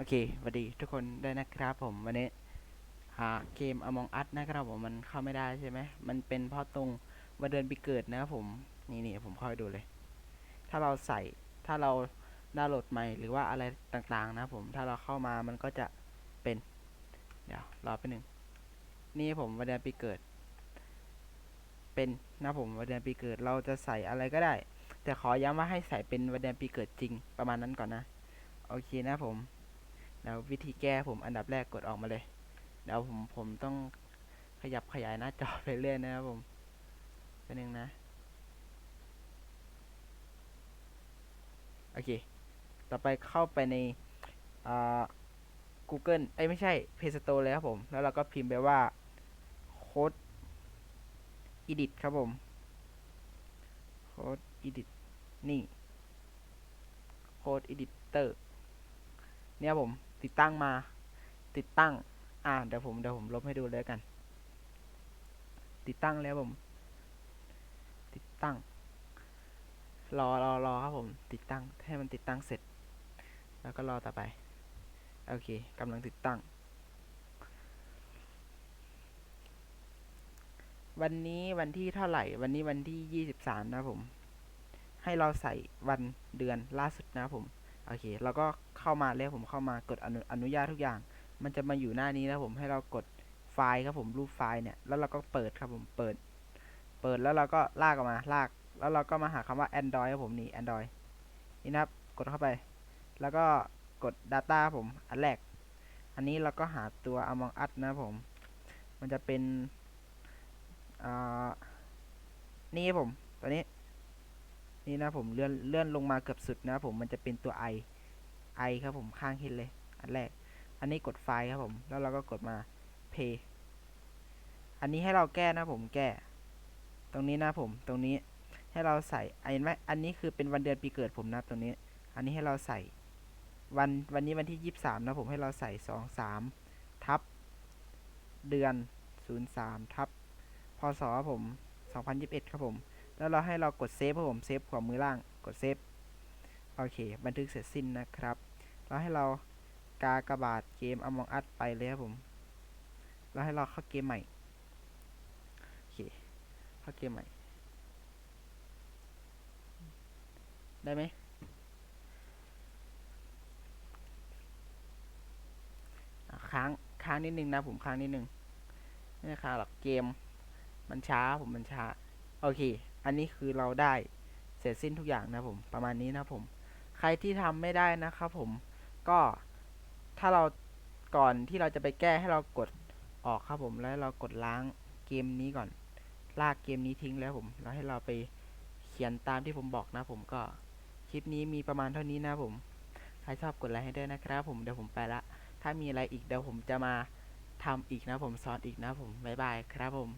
โอเคสวัสดีทุกคนได้นะครับผมวันนี้หาเกม Among Us นะครับผมมันเข้าไม่ได้ใช่ไหมมันเป็นเพราะตรงวันเดือนปีเกิดนะครับผมนี่นี่ผมเข้าไปดูเลย ถ้าเราใส่ถ้าเราดาวน์โหลดใหม่หรือว่าอะไรต่างๆ นะผมถ้าเราเข้ามามันก็จะเป็น เดี๋ยวรอไปหนึ่งนี่ผมวันเดือนปีเกิด เป็นนะผมวันเดือนปีเกิดเราจะใส่อะไรก็ได้ แต่ขอย้ำว่าให้ใส่เป็นวันเดือนปีเกิดจริงประมาณนั้นก่อนนะ โอเคนะผม เดี๋ยววิธีแก้ผมอันดับแรกกดออกมาเลยเดี๋ยวผมผมต้องขยับขยายหน้าจอไปเรื่อยนะครับผมเป็นหนึ่งนะ โอเค ต่อไปเข้าไปในอ่า Google เอ้ยไม่ใช่ Play Store เลยครับผม แล้วเราก็พิมพ์ไปว่าโค้ด edit ครับผมโค้ด edit นี่โค้ด editor เนี่ยผม ติดตั้งมา ติดตั้ง อ่าเดี๋ยวผมเดี๋ยวผมลบให้ดูเลยกัน ติดตั้งแล้วผม ติดตั้ง รอรอรอครับผม ติดตั้งให้มันติดตั้งเสร็จ แล้วก็รอต่อไป โอเคกำลังติดตั้ง วันนี้วันที่เท่าไหร่ วันนี้วันที่ยี่สิบสามนะผม ให้เราใส่วันเดือนล่าสุดนะผม โอเคเราก็ เข้ามาแล้วผมเข้ามากดอนุอนุญาตทุกอย่าง มันจะมาอยู่หน้านี้นะผมให้เรากดไฟล์ครับผมรูปไฟล์เนี่ยแล้วเราก็เปิดครับผมเปิด เปิดแล้วเราก็ลากออกมาลาก แล้วเราก็มาหาคำว่า Android ครับผมนี่ Android นี่นะครับกดเข้าไป แล้วก็กด Data ครับผมอันแรก อันนี้เราก็หาตัว Among Us นะครับผม มันจะเป็นอ่านี่ครับผมตัวนี้ นี่นะผมเลื่อนเลื่อนลงมาเกือบสุดนะครับผมมันจะเป็นตัว i i ครับผมข้างห็นเลย อันแรก อันนี้กดไฟล์ครับผม แล้วเราก็กดมา pay อันนี้ให้เราแก้นะผมแก้ ตรงนี้นะผมตรงนี้ให้เราใส่ไอ้ไหมอันนี้คือเป็นวันเดือนปีเกิดผมนะตรงนี้ อันนี้ให้เราใส่วันวันนี้วันที่ยี่สิบสามนะผมให้เราใส่สองสามทับเดือนศูนย์สามทับพศผมสองพันยิบเอ็ดครับผม แล้วเราให้เรากดเซฟครับผมเซฟขวามือล่างกดเซฟ โอเค บันทึกเสร็จสิ้นนะครับ แล้วให้เรากากระบาดเกม Among Us ไปเลยครับผม แล้วให้เราเข้าเกมใหม่ โอเค เข้าเกมใหม่ ได้ไหมค้าง ค้างนิดนึงนะผมค้างนิดนึงไม่ค้างหรอกเกม มันช้าผมมันช้า โอเค อันนี้คือเราได้เสร็จสิ้นทุกอย่างนะผม ประมาณนี้นะผม ใครที่ทำไม่ได้นะครับผมก็ถ้าเราก่อนที่เราจะไปแก้ให้เรากดออกครับผมแล้วเรากดล้างเกมนี้ก่อน ลากเกมนี้ทิ้งแล้วผมแล้วให้เราไปเขียนตามที่ผมบอกนะผมก็คลิปนี้มีประมาณเท่านี้นะผมใครชอบกดไลค์ให้ด้วยนะครับผมเดี๋ยวผมไปละถ้ามีอะไรอีกเดี๋ยวผมจะมาทำอีกนะผมสอนอีกนะผมบ๊ายบายครับผม